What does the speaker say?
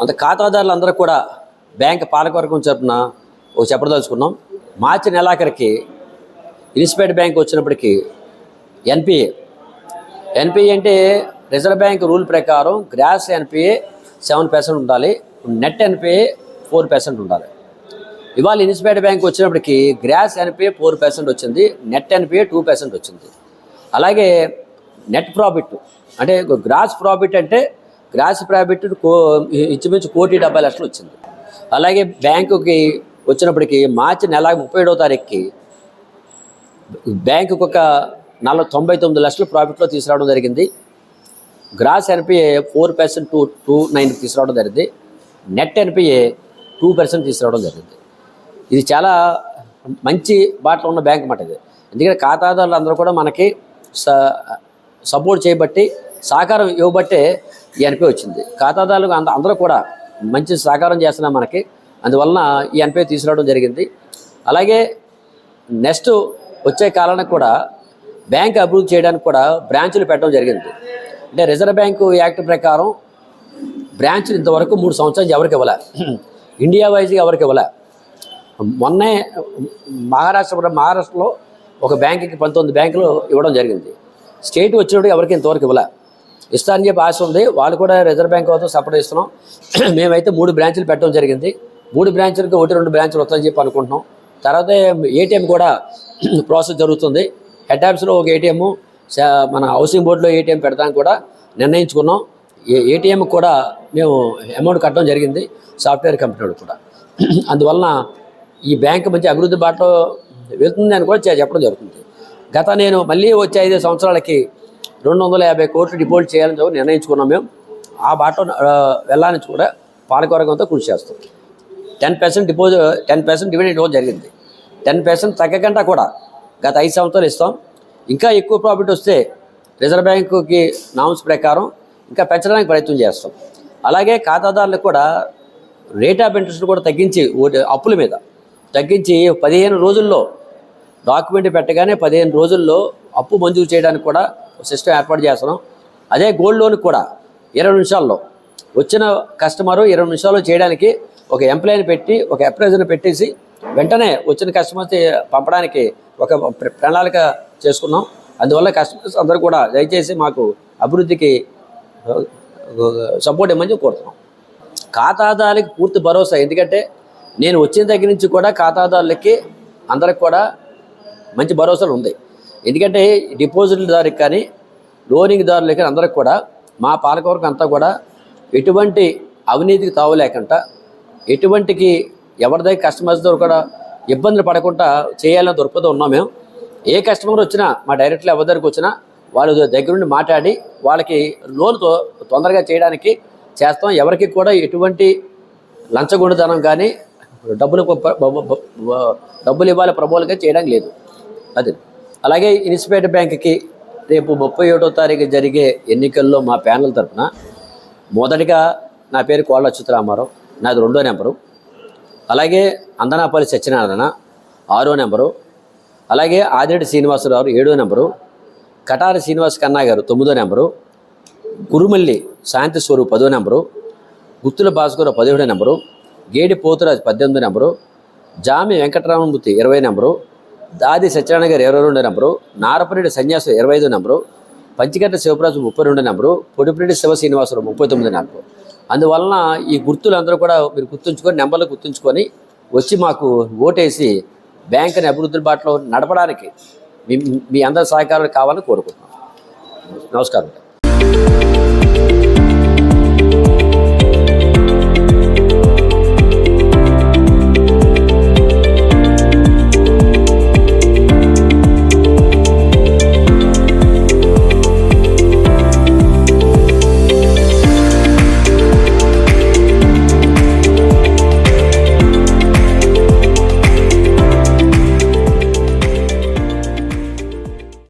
అంత ఖాతాదారులందరూ కూడా బ్యాంక్ పాలకవర్గం తరపున ఒక చెప్పదలుచుకున్నాం మార్చి నెలాఖరికి ఇన్స్పైర్డ్ బ్యాంక్ వచ్చినప్పటికీ ఎన్పిఏ. ఎన్పిఏ అంటే రిజర్వ్ బ్యాంక్ రూల్ ప్రకారం గ్రాస్ ఎన్పిఏ సెవెన్ పర్సెంట్ ఉండాలి నెట్ ఎన్పిఏ ఫోర్ పర్సెంట్ ఉండాలి. ఇవాళ ఇన్స్పైర్డ్ బ్యాంక్ వచ్చినప్పటికీ గ్రాస్ ఎన్పిఏ ఫోర్ పర్సెంట్ వచ్చింది నెట్ ఎన్పిఏ టూ పర్సెంట్ వచ్చింది. అలాగే నెట్ ప్రాఫిట్ అంటే గ్రాస్ ప్రాఫిట్ అంటే గ్రాస్ ప్రాఫిట్ కో ఇంచుమించు కోటి డెబ్బై లక్షలు వచ్చింది. అలాగే బ్యాంకుకి వచ్చినప్పటికీ మార్చి నెల ముప్పై ఏడవ తారీఖుకి బ్యాంకుకు ఒక నలభై తొంభై తొమ్మిది లక్షలు ప్రాఫిట్లో తీసుకురావడం జరిగింది. Gross NPA four percent two two nine తీసుకురావడం జరిగింది. నెట్ ఎన్పిఏ టూ పర్సెంట్ తీసుకురావడం జరిగింది. ఇది చాలా మంచి బాటలో ఉన్న బ్యాంక్ అన్నమాట ఇది. ఎందుకంటే ఖాతాదారులు అందరూ కూడా మనకి స సపోర్ట్ చేయబట్టి సహకారం ఇవ్వబట్టే ఈ ఎన్పిఏ వచ్చింది. ఖాతాదారులు అంద అందరూ కూడా మంచి సహకారం చేస్తున్నారు మనకి. అందువలన ఈ ఎన్పిఏ తీసుకురావడం జరిగింది. అలాగే నెక్స్ట్ వచ్చే కాలానికి కూడా బ్యాంక్ అభివృద్ధి చేయడానికి కూడా బ్రాంచులు పెట్టడం జరిగింది. అంటే రిజర్వ్ బ్యాంకు యాక్ట్ ప్రకారం బ్రాంచ్లు ఇంతవరకు మూడు సంవత్సరాలు ఎవరికి ఇవ్వలే. ఇండియా వైజ్గా ఎవరికి ఇవ్వలే. మొన్నే మహారాష్ట్ర మహారాష్ట్రలో ఒక బ్యాంకుకి పంతొమ్మిది బ్యాంకులు ఇవ్వడం జరిగింది. స్టేట్ వచ్చినప్పుడు ఎవరికి ఇంతవరకు ఇవ్వలే. ఇస్తారని చెప్పి ఆశ ఉంది. వాళ్ళు కూడా రిజర్వ్ బ్యాంక్ కోసం సపోర్ట్ ఇస్తున్నాం మేమైతే మూడు బ్రాంచులు పెట్టడం జరిగింది. మూడు బ్రాంచులకి ఒకటి రెండు బ్రాంచులు వస్తాయని చెప్పి అనుకుంటున్నాం. తర్వాత ఏటీఎం కూడా ప్రాసెస్ జరుగుతుంది. హెడ్ ఆఫీస్లో ఒక ఏటీఎం మన హౌసింగ్ బోర్డులో ఏటీఎం పెడతానికి కూడా నిర్ణయించుకున్నాం. ఏ ఏటీఎం కూడా మేము అమౌంట్ కట్టడం జరిగింది. సాఫ్ట్వేర్ కంపెనీ కూడా. అందువలన ఈ బ్యాంక్ మంచి అభివృద్ధి బాటలో వెళ్తుంది అని కూడా చెప్పడం జరుగుతుంది. గత నేను మళ్ళీ వచ్చే ఐదు సంవత్సరాలకి రెండు వందల యాభై కోట్లు డిపాజిట్ చేయాలని చెప్పి నిర్ణయించుకున్నాం మేము. ఆ బాటలో వెళ్ళాలని కూడా పాలకవర్గంతో కృషి చేస్తాం. Ten percent deposit ten percent dividend ఇవ్వడం జరిగింది. టెన్ పర్సెంట్ తగ్గకుండా కూడా గత ఐదు సంవత్సరాలు ఇస్తాం. ఇంకా ఎక్కువ ప్రాఫిట్ వస్తే రిజర్వ్ బ్యాంకుకి నామ్స్ ప్రకారం ఇంకా పెంచడానికి ప్రయత్నం చేస్తాం. అలాగే ఖాతాదారులకు కూడా రేట్ ఆఫ్ ఇంట్రెస్ట్ కూడా తగ్గించి అప్పుల మీద తగ్గించి పదిహేను రోజుల్లో డాక్యుమెంట్ పెట్టగానే పదిహేను రోజుల్లో అప్పు మంజూరు చేయడానికి కూడా సిస్టమ్ ఏర్పాటు చేస్తున్నాం. అదే గోల్డ్ లోన్ కూడా ఇరవై నిమిషాల్లో. వచ్చిన కస్టమరు ఇరవై నిమిషాల్లో చేయడానికి ఒక ఎంప్లాయీని పెట్టి ఒక అప్రైజర్ని పెట్టేసి వెంటనే వచ్చిన కస్టమర్స్ పంపడానికి ఒక ప్రణాళిక చేసుకున్నాం. అందువల్ల కస్టమర్స్ అందరూ కూడా దయచేసి మాకు అభివృద్ధికి సపోర్ట్ ఇవ్వమని కోరుతున్నాం. ఖాతాదారులకి పూర్తి భరోసా. ఎందుకంటే నేను వచ్చిన దగ్గర నుంచి కూడా ఖాతాదారులకి అందరికి కూడా మంచి భరోసాలు ఉంది. ఎందుకంటే డిపాజిట్దారుకి కానీ లోనింగ్ దారులకి అందరికి కూడా మా పాలకవర్గం అంతా కూడా ఎటువంటి అవినీతికి తావు లేకుండా ఎటువంటికి ఎవరి దగ్గర కస్టమర్స్ దగ్గర కూడా ఇబ్బందులు పడకుండా చేయాలని దృక్పథం ఉన్నాం మేము. ఏ కస్టమర్ వచ్చినా మా డైరెక్ట్లో ఎవరి దగ్గరికి వచ్చినా వాళ్ళ దగ్గరుండి మాట్లాడి వాళ్ళకి లోన్తో తొందరగా చేయడానికి చేస్తాం. ఎవరికి కూడా ఎటువంటి లంచగొండితనం కానీ డబ్బులు డబ్బులు ఇవ్వాలి ప్రబోలుగా చేయడానికి లేదు. అది. అలాగే ఇన్స్పైర్డ్ బ్యాంక్కి రేపు ముప్పై ఒకటో తారీఖు జరిగే ఎన్నికల్లో మా ప్యానల్ తరఫున మొదటిగా నా పేరు కోళ్ళ అచ్యుతరామారావు నాది రెండో నెంబరు. అలాగే అందనాపల్లి సత్యనారాయణ ఆరో నెంబరు. అలాగే ఆదిరెడ్డి శ్రీనివాసరావు ఏడో నెంబరు. కటారి శ్రీనివాస్ కన్నా గారు తొమ్మిదో నెంబరు. కురుమల్లి శాంతి స్వరూప్ పదో నెంబరు. గుత్తుల భాస్కర్ పదిహేడో నెంబరు. గేడి పోతురాజు పద్దెనిమిదో నెంబరు. జామి వెంకటరామమూర్తి ఇరవై నెంబరు. దాది సత్యనారాయణ గారు ఇరవై రెండు నెంబరు? నారపరెడ్డి సన్యాసం ఇరవై ఐదు నెంబరు. పంచిగట్ట శివప్రాజు ముప్పై రెండు నెంబరు. పొడిపిరెడ్డి శివ శ్రీనివాసరావు ముప్పై తొమ్మిది నెంబరు. అందువలన ఈ గుర్తులు అందరూ కూడా మీరు గుర్తుంచుకొని నెంబర్లు గుర్తుంచుకొని వచ్చి మాకు ఓటేసి బ్యాంకుని అభివృద్ధి బాటలో నడపడానికి మీ మీ అందరి సహకారాలు కావాలని కోరుకుంటున్నాం. నమస్కారం.